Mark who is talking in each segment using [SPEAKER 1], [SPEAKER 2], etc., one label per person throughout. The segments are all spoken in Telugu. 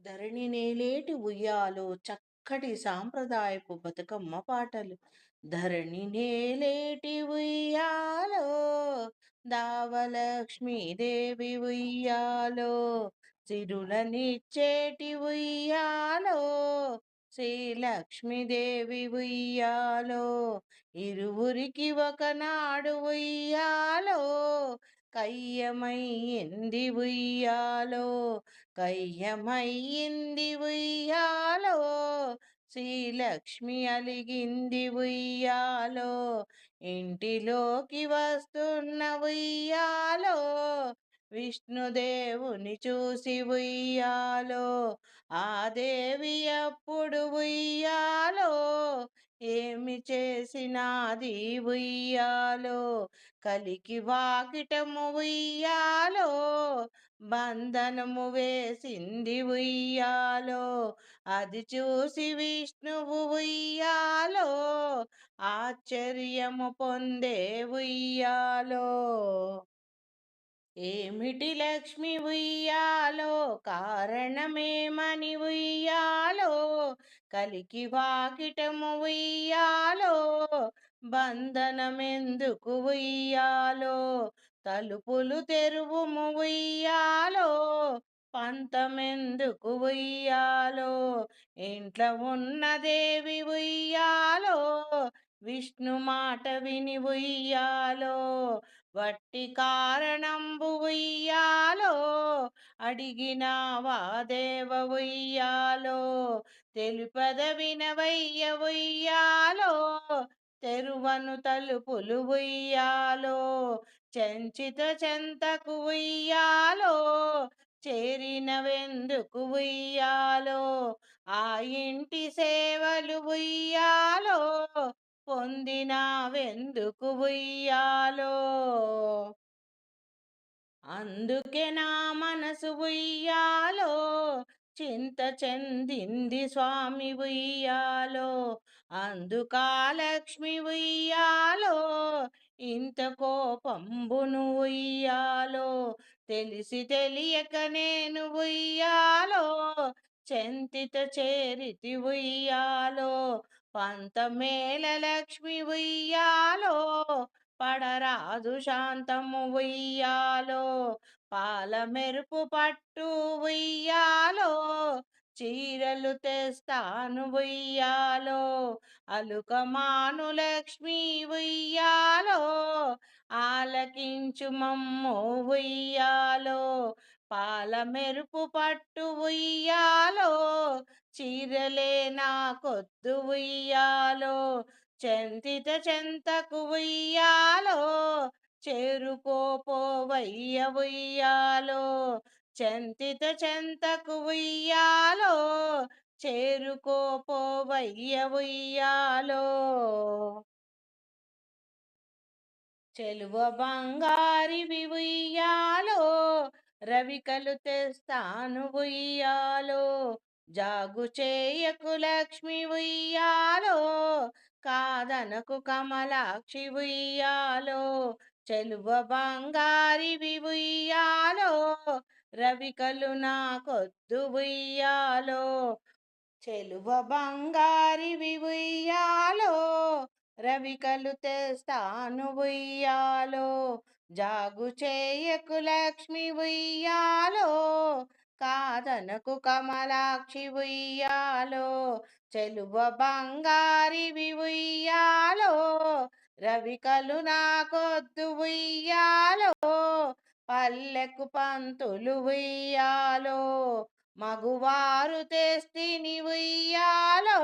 [SPEAKER 1] ధరణి నేలేటి ఉయ్యాలో చక్కటి సాంప్రదాయపు బతుకమ్మ పాటలు. ధరణి నేలేటి ఉయ్యాలో దావలక్ష్మీదేవి ఉయ్యాలో సిరులనిచ్చేటి ఉయ్యాలో శ్రీలక్ష్మీదేవి ఉయ్యాలో ఇరువురికి ఒకనాడు ఉయ్యాలో కయ్యమయ్యింది ఉయ్యాలో కయ్యమయ్యింది ఉయ్యాలో శ్రీలక్ష్మి అలిగింది ఉయ్యాలో ఇంటిలోకి వస్తున్న ఉయ్యాలో విష్ణుదేవుని చూసి ఉయ్యాలో ఆ దేవి అప్పుడు ఉయ్యాలో ఏమి చేసినాది ఉయ్యాలో కలికి వాకిటము ఉయ్యాలో బంధనము వేసింది ఉయ్యాలో అది చూసి విష్ణువు ఉయ్యాలో ఆశ్చర్యము పొందే ఉయ్యాలో. ఏమిటి లక్ష్మి ఉయ్యాలో? కారణమేమని ఉయ్యాలో? కలికి వాకిటము ఉయ్యాలో బంధనమెందుకు ఉయ్యాలో? తలుపులు తెరువుము ఉయ్యాలో పంతమెందుకు ఉయ్యాలో? ఇంట్లో ఉన్న దేవి ఉయ్యాలో విష్ణు మాట విని ఉయ్యాలో? వట్టి కారణంబు ఉయ్యాలో అడిగినావా దేవ ఉయ్యాలో? తెలుపద వినవయ్య ఉయ్యాలో తెరువను తలుపులు ఉయ్యాలో? చెంచిత చెంతకు ఉయ్యాలో? చేరినవెందుకు ఉయ్యాలో? ఆ ఇంటి సేవలు ఉయ్యాలో? పొందినావెందుకు ఉయ్యాలో? అందుకే నా మనసు ఉయ్యాలో చింత చెందింది స్వామి ఉయ్యాలో. అందుకా లక్ష్మి ఉయ్యాలో ఇంత కోపంబును ఉయ్యాలో. తెలిసి తెలియక నేను ఉయ్యాలో చెంతిత చేరితి ఉయ్యాలో. పంతమేల లక్ష్మి ఉయ్యాలో పడరాదు శాంతము ఉయ్యాలో పాల మెరుపు పట్టు ఉయ్యాలో చీరలు తెస్తాను ఉయ్యాలో అలుకమాను లక్ష్మి ఉయ్యాలో ఆలకించు మమ్ము ఉయ్యాలో పాల మెరుపు పట్టు ఉయ్యాలో చీరలే నా కొద్దు ఉయ్యాలో చెంతిత చెంతకు ఉయ్యాలో చేరుకోపోవయ్య ఉయ్యాలో చెంతిత చెంతకు ఉయ్యాలో చేరుకోపోవయ్య ఉయ్యాలో. చెలువ బంగారి ఉయ్యాలో రవికలు తెస్తాను ఉయ్యాలో జాగు చేయకు లక్ష్మి ఉయ్యాలో కాదనకు కమలాక్షి ఉయ్యాలో చెలువ బంగారి ఉయ్యాలో రవికలు నాకొద్దు ఉయ్యాలో చెలువ బంగారి ఉయ్యాలో రవికలు తెస్తాను ఉయ్యాలో జాగు చేయకు లక్ష్మి ఉయ్యాలో కాదనకు కమలాక్షి ఉయ్యాలో చెలువ బంగారి ఉయ్యాలో రవికలు నాకొద్దు ఉయ్యాలో పల్లెకు పంతులు ఉయ్యాలో మగువారు తెస్తిని ఉయ్యాలో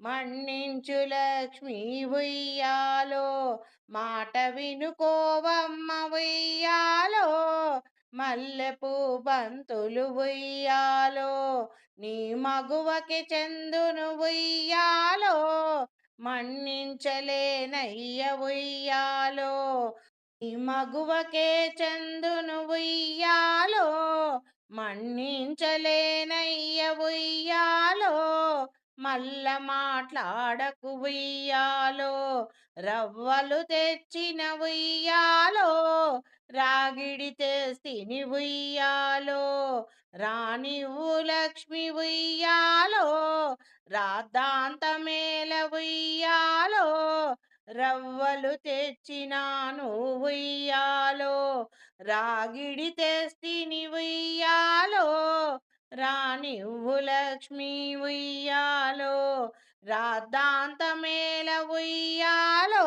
[SPEAKER 1] మన్నించు లక్ష్మి ఉయ్యాలో మాట వినుకోవమ్మ ఉయ్యాలో మల్లెపూ బంతులు ఉయ్యాలో నీ మగువకి చందును ఉయ్యాలో మన్నించలేనయ్య ఉయ్యాలో నీ మగువకే చందును ఉయ్యాలో మన్నించలేనయ్య ఉయ్యాలో మల్ల మాట్లాడకు ఉయ్యాలో రవ్వలు తెచ్చిన ఉయ్యాలో. రాగిడి తెస్తిని ఉయ్యాలో రాణివు లక్ష్మి ఉయ్యాలో రాద్ధాంతమేల ఉయ్యాలో రవ్వలు తెచ్చినాను ఉయ్యాలో రాగిడి తెస్తిని ఉయ్యాలో రాణివు లక్ష్మి ఉయ్యాలో రాద్ధాంతమేల ఉయ్యాలో